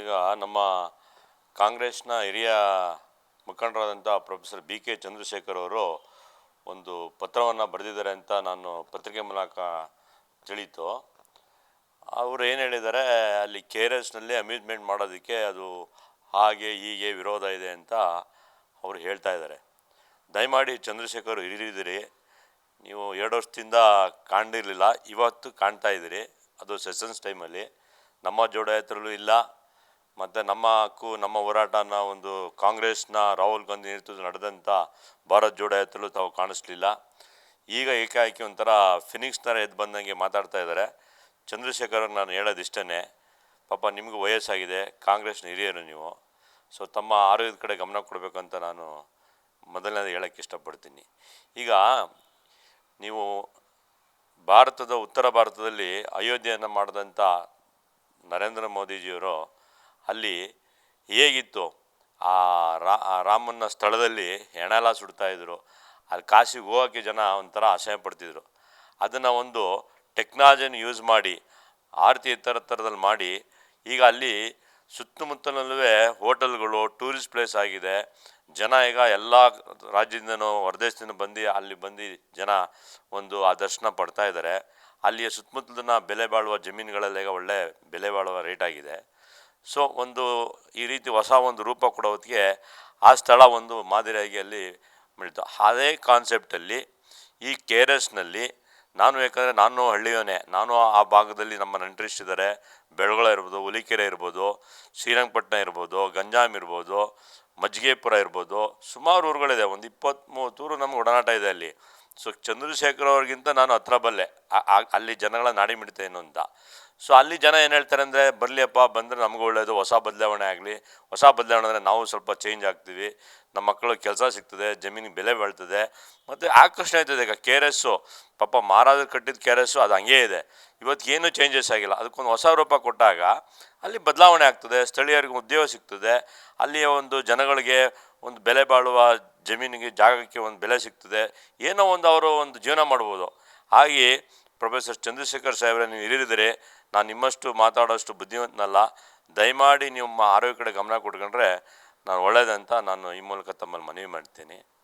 ಈಗ ನಮ್ಮ ಕಾಂಗ್ರೆಸ್ನ ಹಿರಿಯ ಮುಖಂಡರಾದಂಥ ಪ್ರೊಫೆಸರ್ ಬಿ ಕೆ ಚಂದ್ರಶೇಖರ್ ಅವರು ಒಂದು ಪತ್ರವನ್ನು ಬರೆದಿದ್ದಾರೆ ಅಂತ ನಾನು ಪತ್ರಿಕೆ ಮೂಲಕ ತಿಳಿತು. ಅವರು ಏನು ಹೇಳಿದ್ದಾರೆ, ಅಲ್ಲಿ ಕೆ ಆರ್ ಎಸ್ನಲ್ಲಿ ಅಮ್ಯೂಸ್ಮೆಂಟ್ ಮಾಡೋದಕ್ಕೆ ಅದು ಹಾಗೆ ಹೀಗೆ ವಿರೋಧ ಇದೆ ಅಂತ ಅವರು ಹೇಳ್ತಾ ಇದ್ದಾರೆ. ದಯಮಾಡಿ ಚಂದ್ರಶೇಖರ್ ಹಿರಿದಿರಿ ನೀವು ಎರಡು ವರ್ಷದಿಂದ ಕಾಣಿರಲಿಲ್ಲ ಇವತ್ತು ಕಾಣ್ತಾ ಇದ್ದೀರಿ. ಅದು ಸೆಷನ್ಸ್ ಟೈಮಲ್ಲಿ ನಮ್ಮ ಜೋಡಾಯತ್ರಲ್ಲೂ ಇಲ್ಲ. ಮತ್ತು ನಮ್ಮ ಹಕ್ಕು ನಮ್ಮ ಹೋರಾಟನ ಒಂದು ಕಾಂಗ್ರೆಸ್ನ ರಾಹುಲ್ ಗಾಂಧಿ ನೇತೃತ್ವದಲ್ಲಿ ನಡೆದಂಥ ಭಾರತ್ ಜೋಡಾಯತ್ರಲ್ಲೂ ತಾವು ಕಾಣಿಸ್ಲಿಲ್ಲ. ಈಗ ಏಕಾಏಕಿ ಒಂಥರ ಫಿನಿಕ್ಸ್ ಥರ ಎದ್ದು ಬಂದಂಗೆ ಮಾತಾಡ್ತಾ ಇದ್ದಾರೆ. ಚಂದ್ರಶೇಖರ್ ನಾನು ಹೇಳೋದು ಇಷ್ಟೇ ಪಾಪ ನಿಮಗೂ ವಯಸ್ಸಾಗಿದೆ, ಕಾಂಗ್ರೆಸ್ನ ಹಿರಿಯರು ನೀವು. ಸೊ ತಮ್ಮ ಆರೋಗ್ಯದ ಕಡೆ ಗಮನ ಕೊಡಬೇಕಂತ ನಾನು ಮೊದಲನೇದು ಹೇಳೋಕ್ಕೆ ಇಷ್ಟಪಡ್ತೀನಿ. ಈಗ ನೀವು ಭಾರತದ, ಉತ್ತರ ಭಾರತದಲ್ಲಿ ಅಯೋಧ್ಯೆಯನ್ನು ಮಾಡಿದಂಥ ನರೇಂದ್ರ ಮೋದಿಜಿಯವರು ಅಲ್ಲಿ ಹೇಗಿತ್ತು ಆ ರಾಮನ ಸ್ಥಳದಲ್ಲಿ ಹೆಣೆಲ್ಲ ಸುಡ್ತಾಯಿದ್ರು ಅಲ್ಲಿ ಕಾಶಿಗೆ ಹೋಗೋಕ್ಕೆ ಜನ ಒಂಥರ ಆಶಯ ಪಡ್ತಿದ್ರು. ಅದನ್ನು ಒಂದು ಟೆಕ್ನಾಲಜಿನ ಯೂಸ್ ಮಾಡಿ, ಆರತಿ ಥರ ಥರದಲ್ಲಿ ಮಾಡಿ, ಈಗ ಅಲ್ಲಿ ಸುತ್ತಮುತ್ತಲಲ್ಲೂ ಹೋಟೆಲ್ಗಳು, ಟೂರಿಸ್ಟ್ ಪ್ಲೇಸ್ ಆಗಿದೆ. ಜನ ಈಗ ಎಲ್ಲ ರಾಜ್ಯದಿಂದನೂ ಹೊರದೇಶದಿಂದ ಬಂದು ಅಲ್ಲಿ ಬಂದು ಜನ ಒಂದು ಆ ದರ್ಶನ ಪಡ್ತಾ ಇದ್ದಾರೆ ಅಲ್ಲಿಯ ಸುತ್ತಮುತ್ತಲಿನ ಬೆಲೆ ಬಾಳುವ ಜಮೀನುಗಳೆಲ್ಲ ಒಳ್ಳೆ ಬೆಲೆ ಬಾಳುವ ರೇಟ್ ಆಗಿದೆ. ಸೊ ಒಂದು ಈ ರೀತಿ ಹೊಸ ಒಂದು ರೂಪ ಕೊಡೋ ಹೊತ್ತಿಗೆ ಆ ಸ್ಥಳ ಒಂದು ಮಾದರಿಯಾಗಿ ಅಲ್ಲಿ ಮಿಳಿತು ಅದೇ ಕಾನ್ಸೆಪ್ಟಲ್ಲಿ ಈ ಕೆ ಆರ್ ಎಸ್ನಲ್ಲಿ ನಾನು ಯಾಕಂದರೆ ನಾನು ಹಳ್ಳಿಯವನೇ, ನಾನು ಆ ಭಾಗದಲ್ಲಿ ನಮ್ಮ ನೆಂಟರಿಷ್ಟಿದ್ದಾರೆ ಬೆಳಗೊಳ ಇರ್ಬೋದು, ಹುಲಿಕೆರೆ ಇರ್ಬೋದು ಶ್ರೀರಂಗಪಟ್ಟಣ ಇರ್ಬೋದು, ಗಂಜಾಮ್ ಇರ್ಬೋದು, ಮಜ್ಜಿಗೆಪುರ ಇರ್ಬೋದು, ಸುಮಾರು ಊರುಗಳಿದೆ, ಒಂದು ಇಪ್ಪತ್ತ್ಮೂವತ್ತು ಊರು ನಮ್ಗೆ ಒಡನಾಟ ಇದೆ ಅಲ್ಲಿ. ಸೊ ಚಂದ್ರಶೇಖರ್ ಅವ್ರಿಗಿಂತ ನಾನು ಹತ್ರ ಬಲ್ಲೆ. ಅಲ್ಲಿ ಜನಗಳ ನಾಡಿ ಮಿಡಿತ ಏನು ಅಂತ. ಸೊ ಅಲ್ಲಿ ಜನ ಏನು ಹೇಳ್ತಾರೆ ಅಂದರೆ ಬರಲಿಯಪ್ಪ ಬಂದರೆ ನಮಗೂ ಒಳ್ಳೆಯದು ಹೊಸ ಬದಲಾವಣೆ ಆಗಲಿ. ಹೊಸ ಬದಲಾವಣೆ ಅಂದರೆ ನಾವು ಸ್ವಲ್ಪ ಚೇಂಜ್ ಆಗ್ತೀವಿ. ನಮ್ಮ ಮಕ್ಕಳಿಗೆ ಕೆಲಸ ಸಿಗ್ತದೆ, ಜಮೀನಿಗೆ ಬೆಲೆ ಬೆಳ್ತದೆ. ಮತ್ತು ಆಕರ್ಷಣೆ ಆಯ್ತದೆ ಈಗ ಕೆ ಆರ್ ಎಸ್ಸು ಪಾಪ ಮಹಾರಾಜರು ಕಟ್ಟಿದ ಕೆ ಆರ್ ಎಸ್ಸು ಅದು ಹಂಗೇ ಇದೆ. ಇವತ್ತು ಏನೂ ಚೇಂಜಸ್ ಆಗಿಲ್ಲ. ಅದಕ್ಕೊಂದು ಹೊಸ ರೂಪ ಕೊಟ್ಟಾಗ ಅಲ್ಲಿ ಬದಲಾವಣೆ ಆಗ್ತದೆ. ಸ್ಥಳೀಯರಿಗೆ ಉದ್ಯೋಗ ಸಿಗ್ತದೆ. ಅಲ್ಲಿಯ ಒಂದು ಜನಗಳಿಗೆ ಒಂದು ಬೆಲೆ ಬಾಳುವ ಜಮೀನಿಗೆ ಜಾಗಕ್ಕೆ ಒಂದು ಬೆಲೆ ಸಿಗ್ತದೆ, ಏನೋ ಒಂದು ಅವರು ಒಂದು ಜೀವನ ಮಾಡ್ಬೋದು. ಹಾಗೆ ಪ್ರೊಫೆಸರ್ ಚಂದ್ರಶೇಖರ್ ಸಾಹೇಬ್ರೆ, ನೀವು ಹಿರಿದಿರಿ ನಾನು ನಿಮ್ಮಷ್ಟು ಮಾತಾಡೋಷ್ಟು ಬುದ್ಧಿವಂತನಲ್ಲ. ದಯಮಾಡಿ ನಿಮ್ಮ ಆರೋಗ್ಯ ಕಡೆ ಗಮನ ಕೊಟ್ಕೊಂಡ್ರೆ ನಾನು ಒಳ್ಳೆಯದಂತ ನಾನು ಈ ಮೂಲಕ ತಮ್ಮಲ್ಲಿ ಮನವಿ ಮಾಡ್ತೀನಿ.